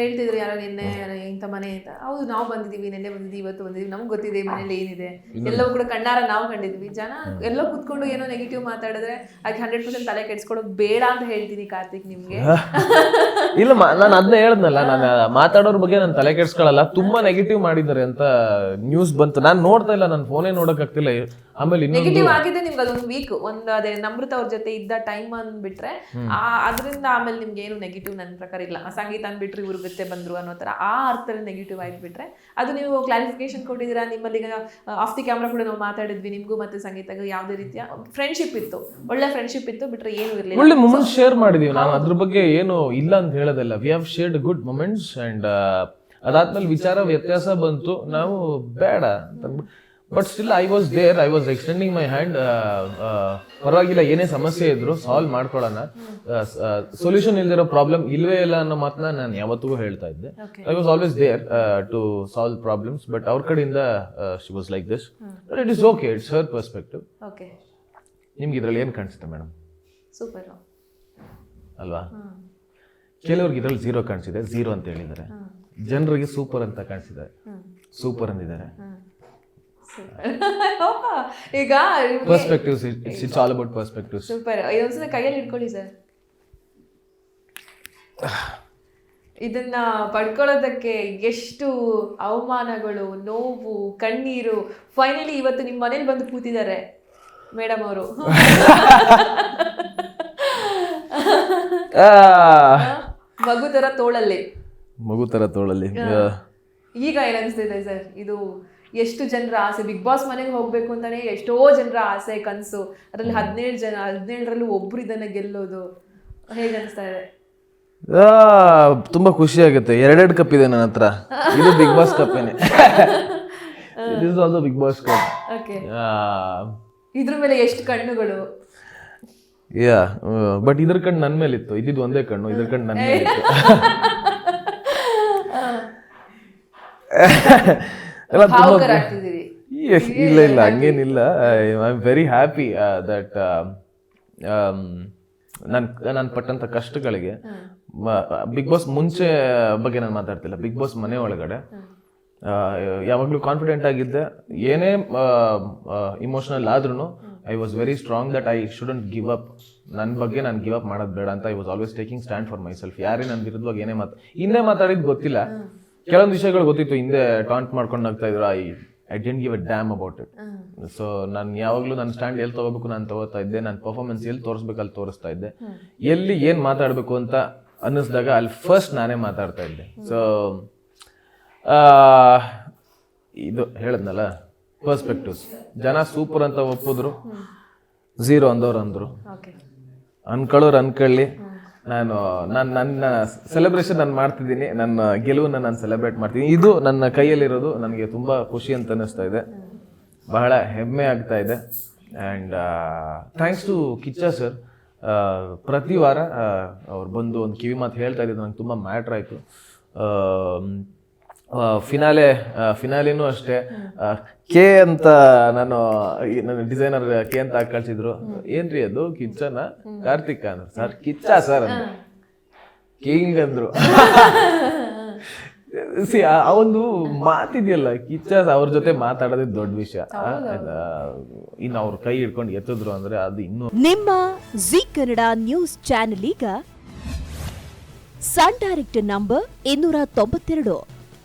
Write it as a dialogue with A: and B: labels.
A: ಹೇಳ್ತಿದ್ರು ಯಾರೋ ನಿನ್ನೆ ಇಂಥ ಮನೆ ಅಂತ. ಹೌದು ನಾವು ಬಂದಿದೀವಿ ನಿನ್ನೆ ಬಂದಿದ್ದೀವಿ ಇವತ್ತು ಬಂದಿದ್ದೀವಿ ನಮ್ಗೆ ಗೊತ್ತಿದೆ ಮನೇಲಿ ಏನಿದೆ. ಎಲ್ಲವೂ ಕೂಡ ಕಣ್ಣಾರ ನಾವು ಕಂಡಿದ್ವಿ. ಜನ ಎಲ್ಲೋ ಕುತ್ಕೊಂಡು ಏನೋ ನೆಗೆಟಿವ್ ಮಾತಾಡಿದ್ರೆ ಅದಕ್ಕೆ ಹಂಡ್ರೆಡ್ ಪರ್ಸೆಂಟ್ ತಲೆ ಕೆಡ್ಸ್ಕೊಳ್ಳೋದು ಬೇಡ ಅಂತ ಹೇಳ್ತೀನಿ ಕಾರ್ತಿಕ್ ನಿಮ್ಗೆ.
B: ಇಲ್ಲ ನಾನು ಅದನ್ನ ಹೇಳದ್ನಲ್ಲ ನಾನು ಮಾತಾಡೋರ್ ಬಗ್ಗೆ ನಾನು ತಲೆ ಕೆಡ್ಸ್ಕೊಳಲ್ಲ. ತುಂಬಾ ನೆಗೆಟಿವ್ ಮಾಡಿದ್ದಾರೆ ಅಂತ ನ್ಯೂಸ್ ಬಂತು. ನಾನು ನೋಡ್ತಾ ಇಲ್ಲ ನನ್ನ ಫೋನೇ ನೋಡಕ್ ಆಗ್ತಿಲ್ಲ ಆಮೇಲೆ
A: ನೆಗೆಟಿವ್ ಆಗಿದೆ ನಿಮ್ಗೆ ಅದೊಂದು ವೀಕ್ ಒಂದು ಅದೇ ನಮೃತ ಅವ್ರ ಜೊತೆ ಇದ್ದ ಟೈಮ್ ಅಂದ್ಬಿಟ್ರೆ ಅದರಿಂದ ಆಮೇಲೆ ನಿಮ್ಗೆ ಏನು ನೆಗೆಟಿವ್ ನನ್ನ ಪ್ರಕಾರ ಇಲ್ಲ. ಸಂಗೀತ ಅಂದ್ಬಿಟ್ರು ಇವ್ರ ಜೊತೆ ಬಂದ್ರು ಅನ್ನೋ ತರ ಆ ಅರ್ಥದಲ್ಲಿ ನೆಗೆಟಿವ್ ಆಗಿಬಿಟ್ರೆ ಅದು ನೀವು ಕ್ಲಾರಿಫಿಕೇಶನ್ ಕೊಟ್ಟಿದ್ದೀರಾ? ನಿಮ್ಮಲ್ಲಿ ಆಫ್ ದಿ ಕ್ಯಾಮ್ರಾ ಕೂಡ ನಾವು ಮಾತಾಡಿದ್ವಿ. ನಿಮಗೂ ಮತ್ತೆ ಸಂಗೀತಗೂ ಯಾವುದೇ ರೀತಿಯ ಫ್ರೆಂಡ್ಶಿಪ್ ಇತ್ತು. ಒಳ್ಳೆ ಫ್ರೆಂಡ್ಶಿಪ್ ಇತ್ತು. ಬಿಟ್ರೆ ಏನು ಇರಲಿಲ್ಲ.
B: ಒಳ್ಳೆ ಮೊಮೆಂಟ್ಸ್ ಶೇರ್ ಮಾಡಿದೀವಿ. ನಾವು ಅದ್ರ ಬಗ್ಗೆ ಏನು ಇಲ್ಲ ಅಂತ ಹೇಳೋದಿಲ್ಲ. We have shared good moments and ಅದಾದ್ಮೇಲೆ ವಿಚಾರ ವ್ಯತ್ಯಾಸ ಬಂತು. ನಾವು ಬೇಡ but still I was there I was extending my hand ಪರವಾಗಿಲ್ಲ ಏನೇ ಸಮಸ್ಯೆ ಇದ್ರು ಸಾಲ್ವ್ ಮಾಡ್ಕೊಳ್ಳೋಣ. ಸೊಲ್ಯೂಷನ್ ಇಲ್ದಿರೋ ಪ್ರಾಬ್ಲಮ್ ಇಲ್ವೇ ಇಲ್ಲ ಅನ್ನೋ ಮಾತನ್ನ ನಾನು ಯಾವತ್ತಿಗೂ ಹೇಳ್ತಾ ಇದ್ದೆ. I was always there to solve problems but ಅವ್ರ ಕಡೆಯಿಂದ she was like this it is okay it's her perspective
A: okay
B: ನಿಮ್ಗೆ ಇದ್ರಲ್ಲಿ ಏನು ಕಾಣಿಸುತ್ತೆ ಮೇಡಮ್
A: ಸೂಪರ್
B: ಅಲ್ವಾ? ಕೆಲವ್ರಿಗೆ ಇದ್ರಲ್ಲಿ ಝೀರೋ ಕಾಣಿಸಿದೆ. ಝೀರೋ ಅಂತ ಹೇಳಿದ್ದಾರೆ. ಜನರಿಗೆ ಸೂಪರ್ ಅಂತ ಕಾಣಿಸಿದೆ ಸೂಪರ್ ಅಂದಿದ್ದಾರೆ.
A: ಈಗ
B: perspectives it's it's all about perspectives
A: super. ಇದೊಂದ್ಸಲ ಕೈಯಲ್ಲಿ ಇಟ್ಕೊಳ್ಳಿ ಸರ್. ಇದನ್ನ ಪಡ್ಕೊಳ್ಳೋದಕ್ಕೆ ಎಷ್ಟು ಅವಮಾನಗಳು ನೋವು ಕಣ್ಣೀರು. ಫೈನಲಿ ಇವತ್ತು ನಿಮ್ಮ ಮನೇಲಿ ಬಂದು ಕೂತಿದ್ದಾರೆ ಮೇಡಮ್ ಅವರು. ಮಗು ತರ ತೋಳಲ್ಲಿ.
B: ಮಗು ತರ ತೋಳಲ್ಲಿ.
A: ಈಗ ಏನನ್ಸ್ತಿದೆ ಅನ್ಸ್ತಿದೆ ಸರ್? ಇದು ಎಷ್ಟು ಜನರ ಆಸೆ? ಬಿಗ್ ಬಾಸ್ ಮನೆಗೆ ಹೋಗ್ಬೇಕು ಅಂತಾನೆ ಎಷ್ಟೋ ಜನರ ಆಸೆ ಕನಸು. ಅದ್ರಲ್ಲಿ ಹದಿನೇಳು ಜನ ಹದಿನೇಳರಲ್ಲೂ ಒಬ್ರು ಇದನ್ನ ಗೆಲ್ಲೋದು. ಹೇಗೆ ಅನಿಸ್ತಾ ಇದೆ?
B: ಆ, ತುಂಬಾ ಖುಷಿ ಆಗುತ್ತೆ. ಎರಡೆರಡು ಕಪ್ ಇದೆ ನನ್ನ ಹತ್ರ. ಇದು big boss ಕಪ್ಪೇನೆ is also Bigg Boss cup
A: okay ಇದ್ರ ಮೇಲೆ ಎಷ್ಟು ಕಣ್ಣುಗಳು?
B: ಯಾ ಬಟ್ ಇದ್ರ ಕಣ್ಣು ನನ್ನ ಮೇಲೆ ಇತ್ತು ಇದ್ದಿದ್ದು ಒಂದೇ ಕಣ್ಣು ಇದ್ರ ಕಣ್ಣು ನನ್ನ ಮೇಲೆ ಇತ್ತು ಎಲ್ಲ ಇಲ್ಲ ಇಲ್ಲ ಹಂಗೇನಿಲ್ಲ. I am very happy that ನಾನು ನಾನು ಪಟ್ಟಂಥ ಕಷ್ಟಗಳಿಗೆ ಬಿಗ್ ಬಾಸ್ ಮುಂಚೆ ಬಗ್ಗೆ ನಾನು ಮಾತಾಡ್ತಿಲ್ಲ. ಬಿಗ್ ಬಾಸ್ ಮನೆ ಒಳಗಡೆ. ಯಾವಾಗಲೂ ಕಾನ್ಫಿಡೆಂಟ್ ಆಗಿದ್ದೆ. ಏನೇ ಇಮೋಷನಲ್ ಆದ್ರೂ I was very strong that I shouldn't give up ನನ್ನ ಬಗ್ಗೆ ನಾನು ಗಿವ್ ಅಪ್ ಮಾಡೋದು ಬೇಡ ಅಂತ I was always taking stand for myself ಯಾರೇ ನನ್ನ ವಿರುದ್ಧವಾಗಿ ಏನೇ ಮಾತು ಹಿಂದೆ ಮಾತಾಡಿದ್ದು ಗೊತ್ತಿಲ್ಲ. ಕೆಲವೊಂದು ವಿಷಯಗಳು ಗೊತ್ತಿತ್ತು ಹಿಂದೆ ಟಾಂಟ್ ಮಾಡ್ಕೊಂಡು ಹೋಗ್ತಾ ಇದ್ರು I I don't give a damn about it so ನಾನು ಯಾವಾಗಲೂ ನನ್ನ ಸ್ಟ್ಯಾಂಡ್ ಎಲ್ಲಿ ತಗೋಬೇಕು ನಾನು ತಗೋತಾ ಇದ್ದೆ ನನ್ನ ಪರ್ಫಾರ್ಮೆನ್ಸ್ ಎಲ್ಲಿ ತೋರಿಸ್ಬೇಕು ಅಲ್ಲಿ ತೋರಿಸ್ತಾ ಇದ್ದೆ. ಎಲ್ಲಿ ಏನು ಮಾತಾಡಬೇಕು ಅಂತ ಅನ್ನಿಸ್ದಾಗ ಅಲ್ಲಿ ಫಸ್ಟ್ ನಾನೇ ಮಾತಾಡ್ತಾ ಇದ್ದೆ. ಸೊ ಇದು ಹೇಳದ್ನಲ್ಲ ಪರ್ಸ್ಪೆಕ್ಟಿವ್ಸ್ ಜನ ಸೂಪರ್ ಅಂತ ಒಪ್ಪಿದ್ರು. ಝೀರೋ ಅಂದವ್ರು ಅಂದರು. ಅನ್ಕೊಳ್ಳೋರು ಅನ್ಕೊಳ್ಳಿ. ನಾನು ನಾನು ನನ್ನ ಸೆಲೆಬ್ರೇಷನ್ ನಾನು ಮಾಡ್ತಿದ್ದೀನಿ. ನನ್ನ ಗೆಲುವನ್ನ ನಾನು ಸೆಲೆಬ್ರೇಟ್ ಮಾಡ್ತೀನಿ. ಇದು ನನ್ನ ಕೈಯಲ್ಲಿರೋದು. ನನಗೆ ತುಂಬ ಖುಷಿ ಅಂತ ಅನ್ನಿಸ್ತಾ ಇದೆ. ಬಹಳ ಹೆಮ್ಮೆ ಆಗ್ತಾ ಇದೆ. And thanks to Kichcha sir ಪ್ರತಿ ವಾರ ಅವ್ರು ಬಂದು ಒಂದು ಕಿವಿ ಮಾತು ಹೇಳ್ತಾ ಇದ್ದಿದ್ದು ನಂಗೆ ತುಂಬ ಮ್ಯಾಟ್ರ್ ಆಯಿತು. ಫಿನಾಲೆ ಫಿನಾಲಿನೂ ಅಷ್ಟೇ. ಕೆ ಅಂತ ನಾನು ನನ್ನ ಡಿಸೈನರ್ ಕೆ ಅಂತ ಹಾಕಿ ಕಳ್ಸಿದ್ರು. ಏನ್ರಿ ಅದು? ಕಿಚ್ಚನ? ಕಾರ್ತಿಕ್ ಅಂದ್ರು. ಸರ್ ಕಿಚ್ಚ ಸರ್ ಅಂದ್ರು. ಕಿಂಗ್ ಅಂದ್ರು. ಸಿ ಆ ಒಂದು ಮಾತಿದೆಯಲ್ಲ ಕಿಚ್ಚ ಅವ್ರ ಜೊತೆ ಮಾತಾಡೋದೇ ದೊಡ್ಡ ವಿಷಯ. ಇನ್ನು ಅವ್ರ ಕೈ ಹಿಡ್ಕೊಂಡು ಎತ್ತಿದ್ರು ಅಂದ್ರೆ ಅದು ಇನ್ನು
C: ನಿಮ್ಮ ಜಿ ಕನ್ನಡ ನ್ಯೂಸ್ ಚಾನೆಲ್ ಈಗ ಸನ್ ಡೈರೆಕ್ಟ್ ನಂಬರ್ ಇನ್ನೂರ ತೊಂಬತ್ತೆರಡು.